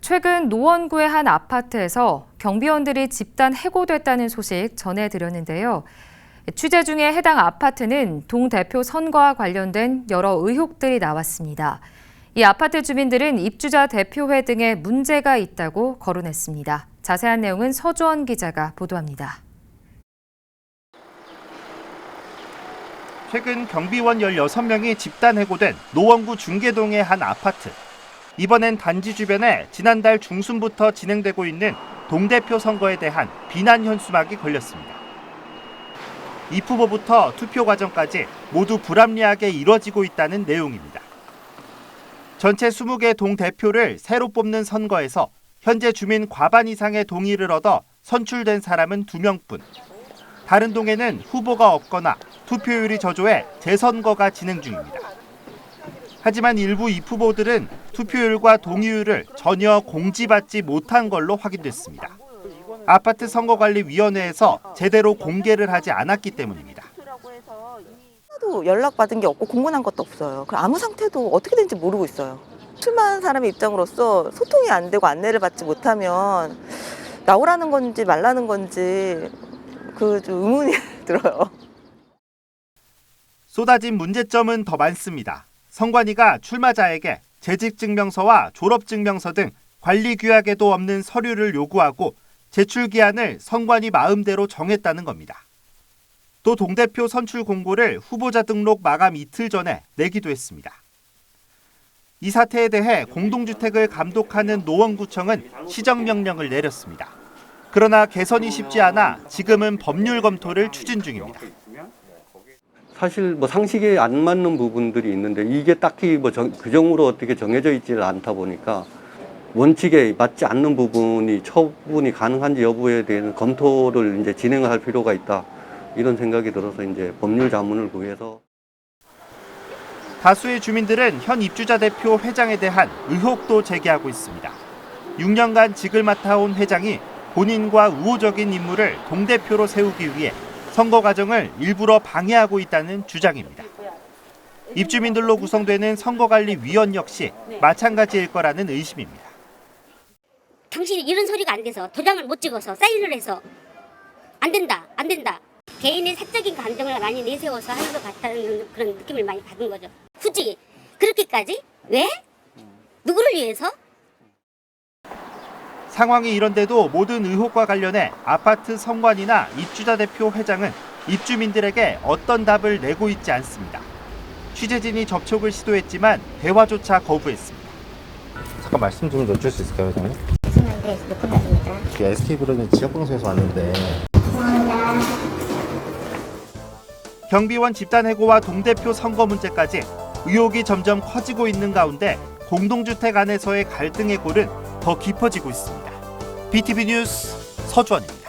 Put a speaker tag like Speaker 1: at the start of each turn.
Speaker 1: 최근 노원구의 한 아파트에서 경비원들이 집단 해고됐다는 소식 전해드렸는데요. 취재 중에 해당 아파트는 동 대표 선거와 관련된 여러 의혹들이 나왔습니다. 이 아파트 주민들은 입주자 대표회 등에 문제가 있다고 거론했습니다. 자세한 내용은 서주원 기자가 보도합니다.
Speaker 2: 최근 경비원 16명이 집단 해고된 노원구 중계동의 한 아파트. 이번엔 단지 주변에 지난달 중순부터 진행되고 있는 동대표 선거에 대한 비난 현수막이 걸렸습니다. 입 후보부터 투표 과정까지 모두 불합리하게 이뤄지고 있다는 내용입니다. 전체 20개 동대표를 새로 뽑는 선거에서 현재 주민 과반 이상의 동의를 얻어 선출된 사람은 2명뿐. 다른 동에는 후보가 없거나 투표율이 저조해 재선거가 진행 중입니다. 하지만 일부 입 후보들은 투표율과 동의율을 전혀 공지받지 못한 걸로 확인됐습니다. 아파트 선거관리위원회에서 제대로 공개를 하지 않았기 때문입니다.
Speaker 3: 하나도 연락받은 게 없고 공문한 것도 없어요. 그 아무 상태도 어떻게 된지 모르고 있어요. 출마한 사람의 입장으로서 소통이 안 되고 안내를 받지 못하면 나오라는 건지 말라는 건지 그 좀 의문이 들어요.
Speaker 2: 쏟아진 문제점은 더 많습니다. 선관위가 출마자에게 재직증명서와 졸업증명서 등 관리 규약에도 없는 서류를 요구하고 제출 기한을 선관위 마음대로 정했다는 겁니다. 또 동대표 선출 공고를 후보자 등록 마감 이틀 전에 내기도 했습니다. 이 사태에 대해 공동주택을 감독하는 노원구청은 시정명령을 내렸습니다. 그러나 개선이 쉽지 않아 지금은 법률 검토를 추진 중입니다.
Speaker 4: 사실 뭐 상식에 안 맞는 부분들이 있는데 이게 딱히 뭐그 규정으로 어떻게 정해져 있지를 않다 보니까 원칙에 맞지 않는 부분이 처분이 가능한지 여부에 대한 검토를 이제 진행을 할 필요가 있다 이런 생각이 들어서 이제 법률 자문을 구해서
Speaker 2: 다수의 주민들은 현 입주자 대표 회장에 대한 의혹도 제기하고 있습니다. 6년간 직을 맡아온 회장이 본인과 우호적인 인물을 동대표로 세우기 위해 선거 과정을 일부러 방해하고 있다는 주장입니다. 입주민들로 구성되는 선거관리위원 역시 마찬가지일 거라는 의심입니다.
Speaker 5: 당신이 이런 소리가 안 돼서 도장을 못 찍어서 사인을 해서 안 된다 안 된다. 개인의 사적인 감정을 많이 내세워서 하는 것 같다는 그런 느낌을 많이 받은 거죠. 굳이 그렇게까지? 왜? 누구를 위해서
Speaker 2: 상황이 이런데도 모든 의혹과 관련해 아파트 선관이나 입주자 대표 회장은 입주민들에게 어떤 답을 내고 있지 않습니다. 취재진이 접촉을 시도했지만 대화조차 거부했습니다.
Speaker 6: 잠깐 말씀 좀 여쭐 수 있을까요, 회장님?
Speaker 5: 네 놓고 가십니다
Speaker 6: SK브로는 지역 방송에서 왔는데
Speaker 2: 경비원 집단 해고와 동대표 선거 문제까지 의혹이 점점 커지고 있는 가운데 공동주택 안에서의 갈등의 골은 더 깊어지고 있습니다. BTV 뉴스 서주원입니다.